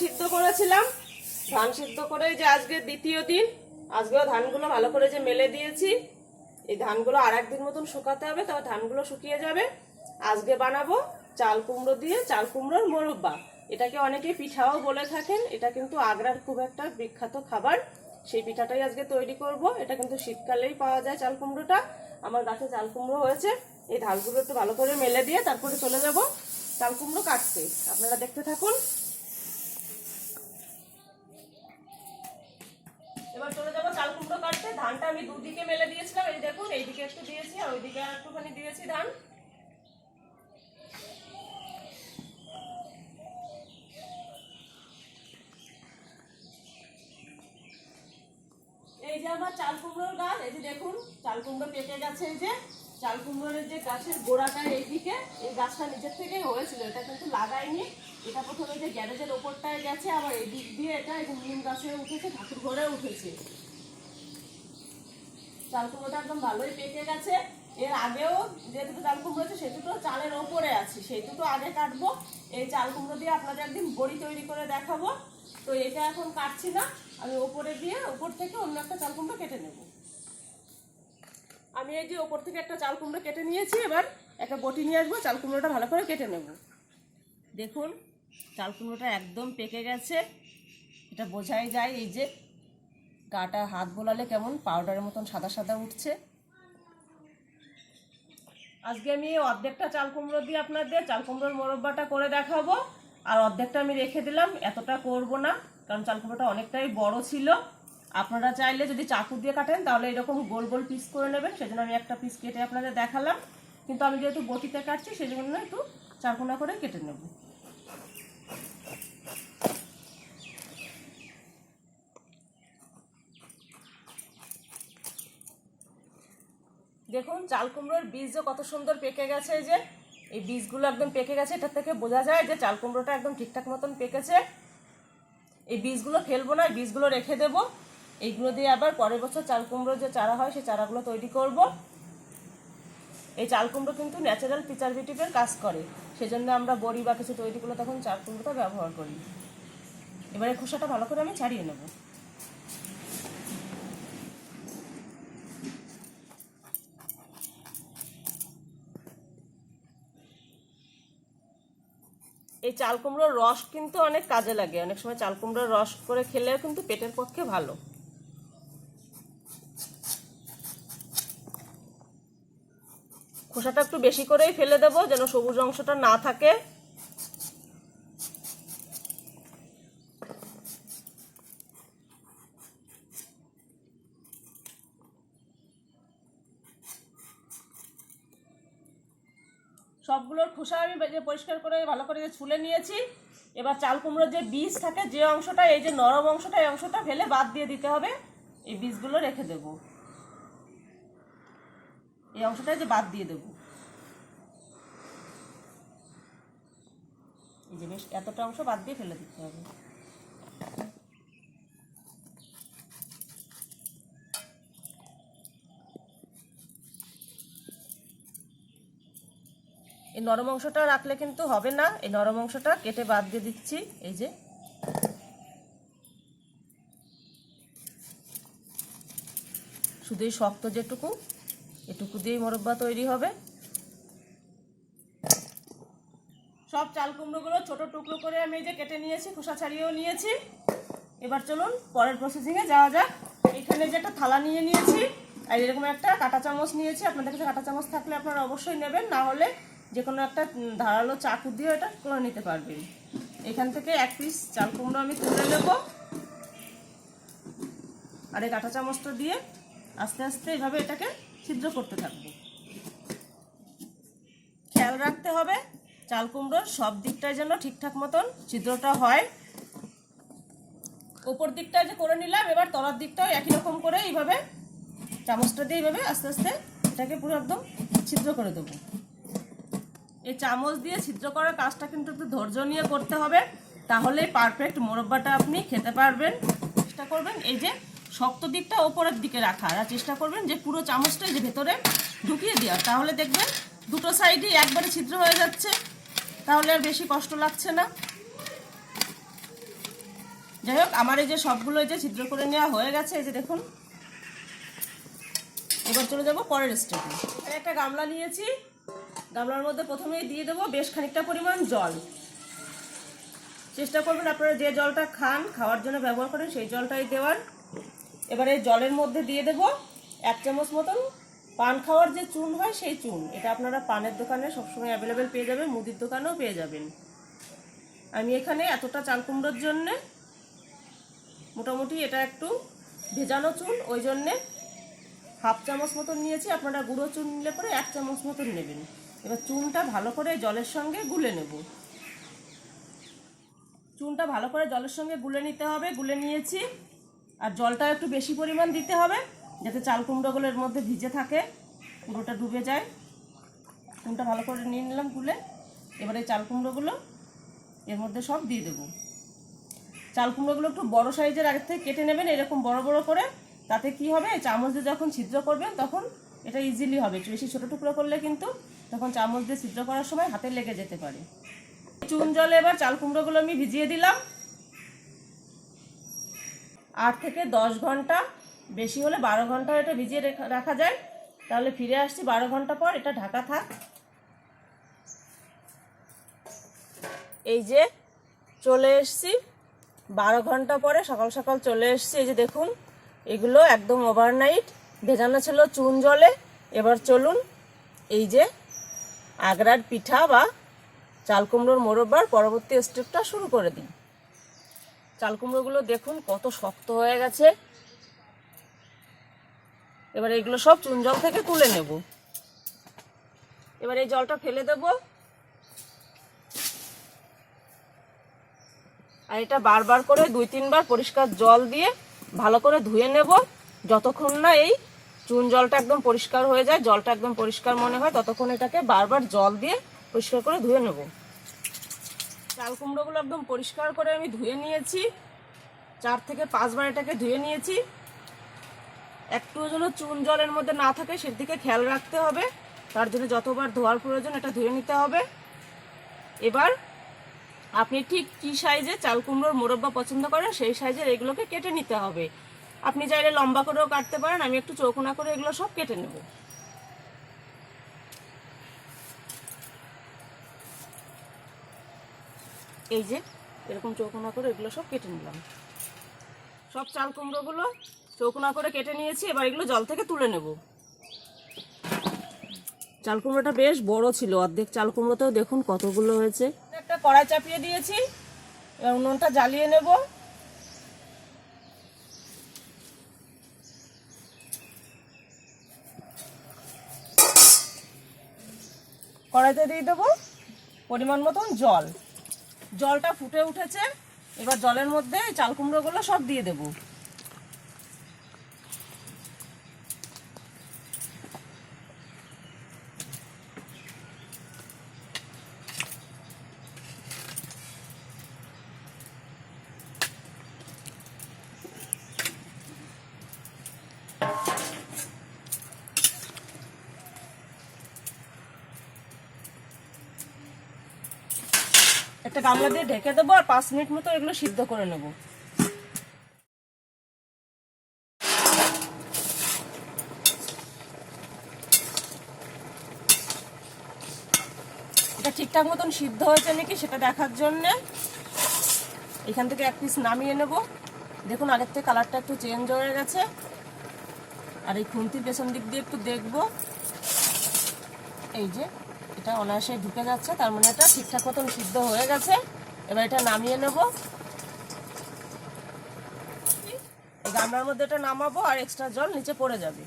সিদ্ধ করেছিলাম। ধান সিদ্ধ করে যে আজকে দ্বিতীয় দিন, আজকেও ধানগুলো ভালো করে যে মেলে দিয়েছি। এই ধানগুলো আর একদিন মতন শুকাতে হবে তবে ধানগুলো শুকিয়ে যাবে। আজকে বানাবো চাল কুমড়ো দিয়ে চাল কুমড়োর মোরব্বা। এটাকে অনেকে পিঠাও বলে থাকেন, এটা কিন্তু আগ্রার খুব একটা বিখ্যাত খাবার। সেই পিঠাটাই আজকে তৈরি করব। এটা কিন্তু শীতকালেই পাওয়া যায় চাল কুমড়োটা। আমার গাছে চাল কুমড়ো হয়েছে। এই ধানগুলো একটু ভালো করে মেলে দিয়ে তারপরে চলে যাব চাল কুমড়ো কাটতে। আপনারা দেখতে থাকুন। ধানটা আমি দুদিকে মেলে দিয়েছিলাম, এই দেখুন, এইদিকে একটু দিয়েছি আর ওইদিকে আর একটুখানি দিয়েছি ধান। এই যে আমার চাল কুমড়োর গাছ, এই যে দেখুন, চাল কুমড়ো পেকে গেছে, এই যে চাল কুমড়োর যে গাছের গোড়াটা এইদিকে, এই গাছটা নিজের থেকে হয়েছিল, এটা কিন্তু লাগাইনি। এটা প্রথমে যে গ্যারেজের ওপরটায় গেছে, আবার এই দিক দিয়ে এটা নিম গাছে উঠেছে, ঠাকুর ঘরে উঠেছে। চাল কুমড়োটা একদম ভালোই পেকে গেছে। এর আগেও যে দুটো চাল কুমড়ো আছে সেই দুটো চালের ওপরে আছে। সেই দুটো আগে কাটবো। এই চাল কুমড়ো দিয়ে আপনাদের একদিন বড়ি তৈরি করে দেখাবো। তো এটা এখন কাটছি না। আমি ওপরে দিয়ে, ওপর থেকে অন্য একটা চাল কুমড়ো কেটে নেব। আমি এই যে ওপর থেকে একটা চাল কুমড়ো কেটে নিয়েছি, এবার একটা বটি নিয়ে আসব চাল কুমড়োটা ভালো করে কেটে নেব। দেখুন চাল কুমড়োটা একদম পেকে গেছে। এটা বোঝাই যায় এই যে গাটা হাত বোলালে কেমন? পাউডারের মতন সাদা সাদা উঠছে। আজকে আমি অর্ধেকটা চাল কুমড়ো দিয়ে আপনাদের চাল কুমড়োর মোরব্বাটা করে দেখাবো। আর অর্ধেকটা আমি রেখে দিলাম, এতটা করব না, কারণ চাল কুমড়োটা অনেকটাই বড় ছিল। আপনারা চাইলে যদি চাকু দিয়ে কাটেন, তাহলে এরকম গোল গোল পিস করে নেবেন। সেজন্য আমি একটা পিস কেটে আপনাদের দেখালাম। কিন্তু আমি যেহেতু বটিতে কাটছি, সেজন্য একটু চারকোনা করে কেটে নেব। দেখুন, চাল কুমড়োর বীজও কত সুন্দর পেকে গেছে যে, এই বীজগুলো একদম পেকে গেছে এটা থেকে বোঝা যায় যে চাল কুমড়োটা একদম ঠিকঠাক মতন পেকেছে। এই বীজগুলো ফেলব না বীজগুলো রেখে দেবো। এইগুলো দিয়ে আবার পরের বছর চাল কুমড়ো যে চারা হয়, সেই চারাগুলো তৈরি করব। এই চাল কুমড়ো কিন্তু ন্যাচারাল প্রিজারভেটিভের কাজ করে। সেজন্য আমরা বড়ি বা কিছু তৈরি করলে তখন চাল কুমড়োটা ব্যবহার করি। এবারে খোসাটা ভালো করে আমি ছাড়িয়ে নেব। এই চাল কুমড়োর রস কিন্তু অনেক কাজে লাগে। অনেক সময় চাল কুমড়োর রস করে খেলেও কিন্তু পেটের পক্ষে ভালো। খোসাটা একটু বেশি করেই ফেলে দেবো, যেন সবুজ অংশটা না থাকে। সবগুলোর খোসা আমি পরিষ্কার করে ভালো করে ছুলে নিয়েছি। এবার চাল কুমড়োর যে বীজ থাকে, যে অংশটা, এই যে নরম অংশটা, এই অংশটা ফেলে বাদ দিয়ে দিতে হবে। এই বীজগুলো রেখে দেব। এই অংশটা যে বাদ দিয়ে দেব। এই যে বেশ, এতটা অংশ বাদ দিয়ে ফেলে দিতে হবে। এই নরম অংশটা রাখলে কিন্তু হবে না। এই নরম অংশটা কেটে বাদ দিয়ে দিচ্ছি। এই যে। শুধু এই শক্ত যেটুকু, এটুকু দিয়েই মোরব্বা তৈরি হবে। সব চাল কুমড়োগুলো ছোট টুকরো করে আমি এই যে কেটে নিয়েছি, খোসা ছাড়িয়েও নিয়েছি। এবার চলুন পরের প্রসেসিংয়ে যাওয়া যাক। এখানে যে একটা থালা নিয়ে নিয়েছি, আর এরকম একটা কাঁটা চামচ নিয়েছি। আপনাদের কাছে কাঁটা চামচ থাকলে আপনারা অবশ্যই নেবেন, না হলে যে কোনো একটা ধারালো চাকু দিয়ে এটা করে নিতে পারবেন। এখান থেকে এক পিস চাল কুমড়ো আমি তুলে নেব। আর এই কাঁটা চামচটা দিয়ে আস্তে আস্তে এভাবে এটাকে ছিদ্র করতে থাকব। খেয়াল রাখতে হবে, চাল কুমড়োর সব দিকটায় যেন ঠিকঠাক মতন ছিদ্রটা হয়। ওপর দিকটা যে করে নিলাম, এবার তলার দিকটাও একই রকম করে এইভাবে, চামচটা দিয়ে এইভাবে আস্তে আস্তে এটাকে পুরো একদম ছিদ্র করে দেবো। এই চামচ দিয়ে ছিদ্র করার কাজটা কিন্তু একটু ধৈর্য নিয়ে করতে হবে। তাহলেই পারফেক্ট মোরব্বাটা আপনি খেতে পারবেন। চেষ্টা করবেন এই যে শক্ত দিকটা ওপরের দিকে রাখার আর চেষ্টা করবেন যে পুরো চামচটা যে ভেতরে ঢুকিয়ে দেওয়ার। তাহলে দেখবেন দুটো সাইডই একবারে ছিদ্র হয়ে যাচ্ছে। তাহলে আর বেশি কষ্ট লাগছে না। যাই হোক, আমার এই যে সবগুলো এই যে ছিদ্র করে নেওয়া হয়ে গেছে, এই যে দেখুন। এবার চলে যাব পরের স্টেপে একটা গামলা নিয়েছি। গামলার মধ্যে প্রথমেই দিয়ে দেবো বেশ খানিকটা পরিমাণ জল। চেষ্টা করবেন আপনারা যে জলটা খান, খাওয়ার জন্য ব্যবহার করেন সেই জলটাই দেওয়ার। এবারে জলের মধ্যে দিয়ে দেব এক চামচ মতন পান খাওয়ার যে চুন হয় সেই চুন। এটা আপনারা পানের দোকানে সবসময় অ্যাভেলেবেল পেয়ে যাবেন, মুদির দোকানেও পেয়ে যাবেন। আমি এখানে এতটা চাল কুমড়োর জন্যে মোটামুটি এটা একটু ভেজানো চুন, ওই জন্যে হাফ চামচ মতন নিয়েছি। আপনারা গুঁড়ো চুন নিলে পরে এক চামচ মতন নেবেন। এবার চুনটা ভালো করে জলের সঙ্গে গুলে নেব। চুনটা ভালো করে জলের সঙ্গে গুলে নিতে হবে, গুলে নিয়েছি। আর জলটা একটু বেশি পরিমাণ দিতে হবে, যাতে চাল কুমড়োগুলো এর মধ্যে ভিজে থাকে, পুরোটা ডুবে যায়। চুনটা ভালো করে নিয়ে নিলাম গুলে। এবারে চাল কুমড়োগুলো এর মধ্যে সব দিয়ে দেবো। চাল কুমড়োগুলো একটু বড় সাইজের আগের থেকে কেটে নেবেন, এরকম বড় বড় করে। তাতে কি হবে? চামচ দিয়ে যখন ছিদ্র করবেন, তখন এটা ইজিলি হবে। বেশি ছোটো টুকরো করলে কিন্তু তখন চামচ দিয়ে ছিদ্র করার সময় হাতে লেগে যেতে পারে। চুন জলে এবার চাল কুমড়োগুলো আমি ভিজিয়ে দিলাম। আট থেকে দশ ঘণ্টা, বেশি হলে বারো ঘণ্টা এটা ভিজিয়ে রেখা- যায়। তাহলে ফিরে আসছি বারো ঘণ্টা পর, এটা ঢাকা থাক। এই যে চলে এসছি। বারো ঘণ্টা পরে সকাল সকাল চলে এসছি। এই যে দেখুন, এগুলো একদম ওভারনাইট ভেজানো ছিল চুন জলে। এবার চলুন, এই যে আগ্রার পিঠা বা চাল কুমড়োর মোরব্বার পরবর্তী স্টেপটা শুরু করে দিন। চাল কুমড়োগুলো দেখুন কত শক্ত হয়ে গেছে। এবার এগুলো সব চুন জল থেকে তুলে নেব। এবার এই জলটা ফেলে দেব। আর এটা বারবার করে দুই তিনবার পরিষ্কার জল দিয়ে ভালো করে ধুয়ে নেব। যতক্ষণ না এই চুন জলটা একদম পরিষ্কার হয়ে যায়, জলটা একদম পরিষ্কার মনে হয়, ততক্ষণ এটাকে বারবার জল দিয়ে পরিষ্কার করে ধুয়ে নেব। চাল কুমড়োগুলো একদম পরিষ্কার করে আমি ধুয়ে নিয়েছি, চার থেকে পাঁচবার এটাকে ধুয়ে নিয়েছি। একটু যেন চুন জলের মধ্যে না থাকে, সেদিকে খেয়াল রাখতে হবে। তার জন্য যতবার ধোয়ার প্রয়োজন, এটা ধুয়ে নিতে হবে। এবার আপনি ঠিক কী সাইজে চাল কুমড়োর মোরব্বা পছন্দ করেন, সেই সাইজের এগুলোকে কেটে নিতে হবে। আপনি চাইলে লম্বা করেও কাটতে পারেন, আমি একটু চৌকোনা করে এগুলো সব কেটে নেব। এই যে, এরকম চৌকোনা করে এগুলো সব কেটে নিলাম। সব চাল কুমড়োগুলো চৌকোনা করে কেটে নিয়েছি, এবার এগুলো জল থেকে তুলে নেব। চাল কুমড়োটা বেশ বড় ছিল, অর্ধেক চাল কুমড়োতেও দেখুন কতগুলো হয়েছে। একটা কড়াই চাপিয়ে দিয়েছি, এবার উনুনটা জ্বালিয়ে নেব। কড়াইতে দিয়ে দেবো পরিমাণ মতন জল। জলটা ফুটে উঠেছে। এবার জলের মধ্যে চাল কুমড়োগুলো সব দিয়ে দেবো। একটা গামলা দিয়ে ঢেকে দেবো আর পাঁচ মিনিট মতো এগুলো সিদ্ধ করে নেব। এটা ঠিকঠাক মতন সিদ্ধ হয়েছে নাকি সেটা দেখার জন্যে। এখান থেকে এক পিস নামিয়ে নেব। দেখুন, আগের থেকে কালারটা একটু চেঞ্জ হয়ে গেছে। আর এই খুন্তির পেছন দিক দিয়ে একটু দেখব। এই যে এটা অনায়াসে ঢুকে যাচ্ছে, তার মানে এটা ঠিকঠাক মতন সিদ্ধ হয়ে গেছে। এবার এটা নামিয়ে নেব। গামলার মধ্যে এটা নামাবো আর এক্সট্রা জল নিচে পড়ে যাবে।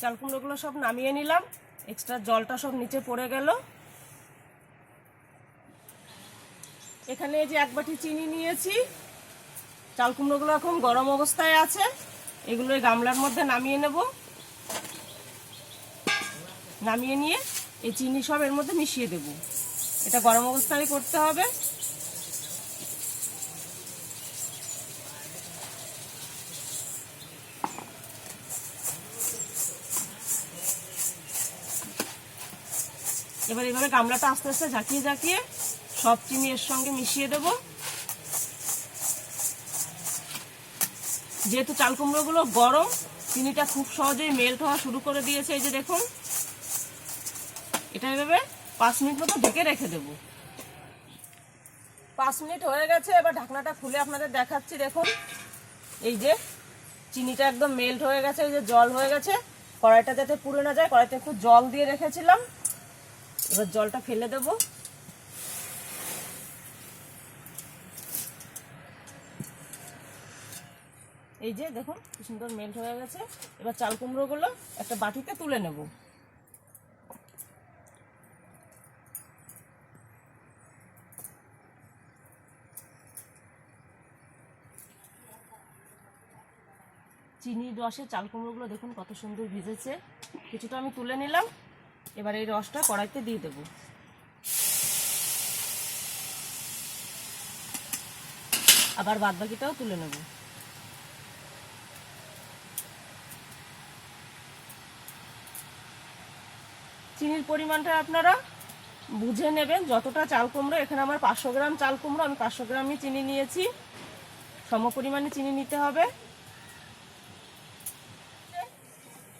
চাল কুমড়োগুলো সব নামিয়ে নিলাম এক্সট্রা জলটা সব নিচে পড়ে গেল। এখানে যে এক বাটি চিনি নিয়েছি, চাল কুমড়োগুলো এখন গরম অবস্থায় আছে, এগুলো গামলার মধ্যে নামিয়ে নেব। নামিয়ে নিয়ে এই চিনি সব এর মধ্যে মিশিয়ে দেব। এটা গরম অবস্থায় করতে হবে। এবার এভাবে গামলাটা আস্তে আস্তে ঝাঁকিয়ে ঝাঁকিয়ে সব চিনি এর সঙ্গে মিশিয়ে দেব। যেহেতু চাল কুমড়োগুলো গরম, চিনিটা খুব সহজেই মেল্ট হওয়া শুরু করে দিয়েছে, এই যে দেখুন। এটা এভাবে পাঁচ মিনিট মতো ঢেকে রেখে দেবো। পাঁচ মিনিট হয়ে গেছে, এবার ঢাকনাটা খুলে আপনাদের দেখাচ্ছি, দেখুন। এই যে চিনিটা একদম মেল্ট হয়ে গেছে, এই যে জল হয়ে গেছে। কড়াইটা যাতে পুড়ে না যায়, কড়াইতে একটু জল দিয়ে রেখেছিলাম। এবার জলটা ফেলে দেব। এই যে দেখুন, কি সুন্দর মেল্ট হয়ে গেছে। এবার চাল কুমড়োগুলো একটা বাটিতে তুলে নেব। চিনির রসে চাল কুমড়োগুলো দেখুন কত সুন্দর ভিজেছে। কিছুটা আমি তুলে নিলাম। এবার এই রসটা কড়াইতে দিয়ে দেবো। আবার বাদ বাকিটাও তুলে নেব। চিনির পরিমাণটা আপনারা বুঝে নেবেন। যতটা চাল কুমড়ো, এখানে আমার পাঁচশো গ্রাম চাল কুমড়ো, আমি পাঁচশো গ্রামই চিনি নিয়েছি। সম পরিমাণে চিনি নিতে হবে।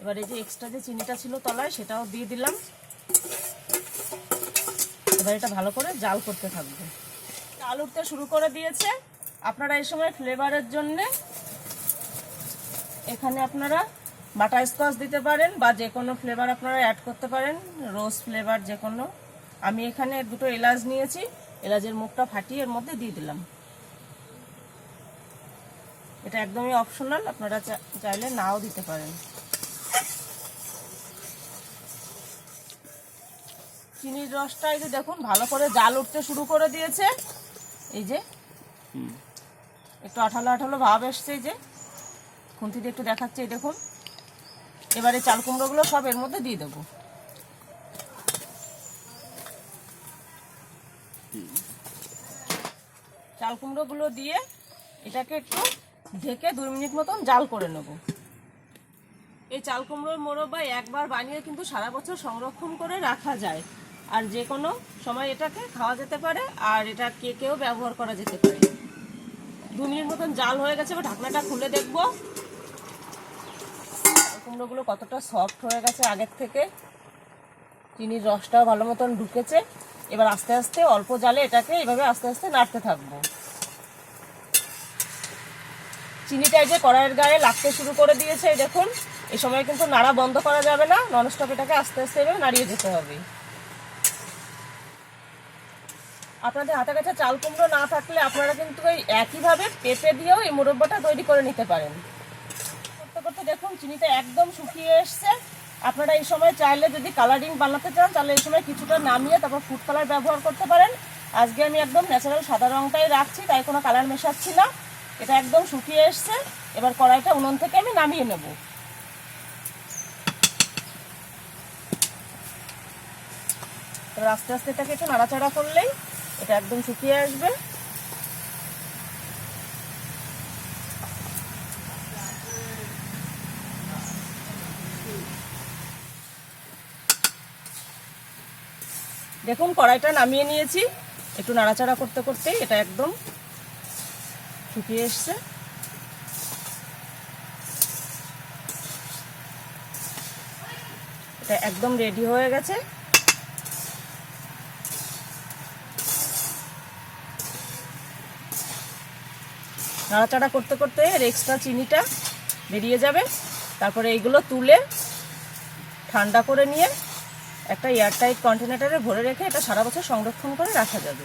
এবার এই যে এক্সট্রা যে চিনিটা ছিল তলায়, সেটাও দিয়ে দিলাম। এবার এটা ভালো করে জাল করতে থাকবে। জাল উঠতে শুরু করে দিয়েছে। আপনারা এই সময় ফ্লেভারের জন্য এখানে আপনারা বাটার স্কচ দিতে পারেন বা যে কোনো ফ্লেভার আপনারা অ্যাড করতে পারেন রোজ ফ্লেভার যে কোনো। আমি এখানে দুটো এলাচ নিয়েছি, এলাচের মুখটা ফাটিয়ে এর মধ্যে দিয়ে দিলাম। এটা একদমই অপশনাল আপনারা চাইলে নাও দিতে পারেন। চিনির রসটা এই যে দেখুন ভালো করে জাল উঠতে শুরু করে দিয়েছে। এই যে একটু আঠালো আঠালো ভাব এসছে এই যে। খুন্তি দিয়ে একটু দেখাচ্ছে এই দেখুন। এবারে চাল কুমড়োগুলো সব এর মধ্যে দিয়ে দেবো। চাল কুমড়োগুলো দিয়ে এটাকে একটু ঢেকে দুই মিনিট মতন জাল করে নেব। এই চাল কুমড়োর মোরব্বা একবার বানিয়ে কিন্তু সারা বছর সংরক্ষণ করে রাখা যায়। আর যে কোনো সময় এটাকে খাওয়া যেতে পারে, আর এটা কেকেও ব্যবহার করা যেতে পারে। দু মিনিট মতন জাল হয়ে গেছে, এবার ঢাকনাটা খুলে দেখব। কুমড়োগুলো কতটা সফট হয়ে গেছে আগের থেকে। চিনির রসটাও ভালো মতন ঢুকেছে। এবার আস্তে আস্তে অল্প জালে এটাকে এভাবে আস্তে আস্তে নাড়তে থাকব। চিনিটা যে কড়াইয়ের গায়ে লাগতে শুরু করে দিয়েছে দেখুন। এই সময় কিন্তু নাড়া বন্ধ করা যাবে না, ননস্টপ এটাকে আস্তে আস্তে এভাবে নাড়িয়ে যেতে হবে। আপনাদের হাতে কাছে চাল কুমড়ো না থাকলে আপনারা কিন্তু ওই একইভাবে পেঁপে দিয়েও এই মুরব্বাটা তৈরি করে নিতে পারেন। করতে করতে দেখুন, চিনিটা একদম শুকিয়ে এসছে। আপনারা এই সময় চাইলে যদি কালারিং বানাতে চান, তাহলে এই সময় কিছুটা নামিয়ে তারপর ফুড কালার ব্যবহার করতে পারেন। আজকে আমি একদম ন্যাচারাল সাদা রঙটাই রাখছি, তাই কোনো কালার মেশাচ্ছি না। এটা একদম শুকিয়ে এসছে। এবার কড়াইটা উনুন থেকে আমি নামিয়ে নেব। আস্তে আস্তে এটাকে একটু নাড়াচাড়া করলেই এটা একদম শুকিয়ে আসবে। দেখুন, কড়াইটা নামিয়ে নিয়েছি। একটু নাড়াচাড়া করতে করতে এটা একদম শুকিয়ে এসছে। এটা একদম রেডি হয়ে গেছে। নাড়াচাড়া করতে করতে এর এক্সট্রা চিনিটা বেরিয়ে যাবে। তারপরে এইগুলো তুলে ঠান্ডা করে নিয়ে একটা এয়ারটাইট কন্টেনারে ভরে রেখে এটা সারা বছর সংরক্ষণ করে রাখা যাবে।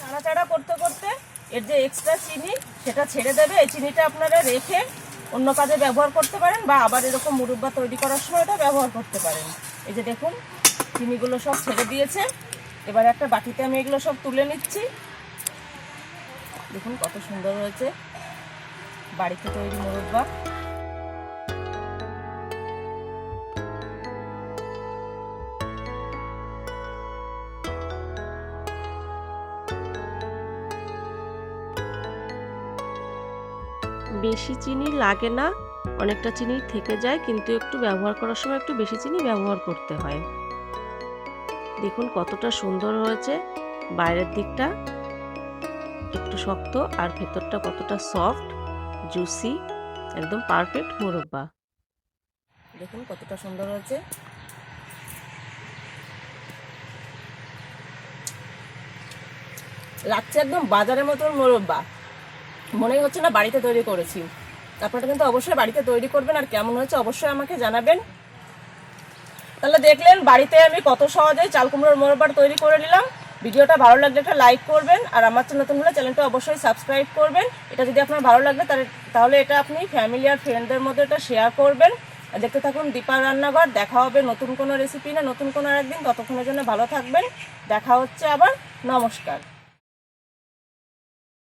নাড়াচাড়া করতে করতে এর যে এক্সট্রা চিনি সেটা ছেড়ে দেবে। এই চিনিটা আপনারা রেখে অন্য কাজে ব্যবহার করতে পারেন বা আবার এরকম মুরব্বা তৈরি করার সময় এটা ব্যবহার করতে পারেন। এই যে দেখুন, চিনিগুলো সব ছেড়ে দিয়েছে। এবার একটা বাটিতে আমি এগুলো সব তুলে নিচ্ছি। দেখুন কত সুন্দর হয়েছে। বাড়িতে তৈরি মুরব্বা বেশি চিনি লাগে না, অনেকটা চিনি থেকে যায়, কিন্তু একটু ব্যবহার করার সময় একটু বেশি চিনি ব্যবহার করতে হয়। দেখুন কতটা সুন্দর হয়েছে, বাইরের দিকটা একটু শক্ত আর ভেতরটা কতটা সফট জুসি, একদম পারফেক্ট মোরব্বা। দেখুন কতটা সুন্দর হয়েছে। লাগছে একদম বাজারের মতন মোরব্বা। মনেই হচ্ছে না বাড়িতে তৈরি করেছি। আপনারা কিন্তু অবশ্যই বাড়িতে তৈরি করবেন আর কেমন হয়েছে অবশ্যই আমাকে জানাবেন। তাহলে দেখলেন বাড়িতে আমি কত সহজে চাল কুমড়োর মোরব্বার তৈরি করে নিলাম। ভিডিওটা ভালো লাগলে একটা লাইক করবেন, আর আমার নতুন হলে চ্যানেলটা অবশ্যই সাবস্ক্রাইব করবেন। এটা যদি আপনার ভালো লাগবে তাহলে তাহলে এটা আপনি ফ্যামিলি আর ফ্রেন্ডদের মধ্যে এটা শেয়ার করবেন। আর দেখতে থাকুন দীপা রান্নাঘর, দেখা হবে নতুন কোনো রেসিপি না, নতুন কোনো একদিন ততক্ষণের জন্য ভালো থাকবেন। দেখা হচ্ছে আবার। নমস্কার।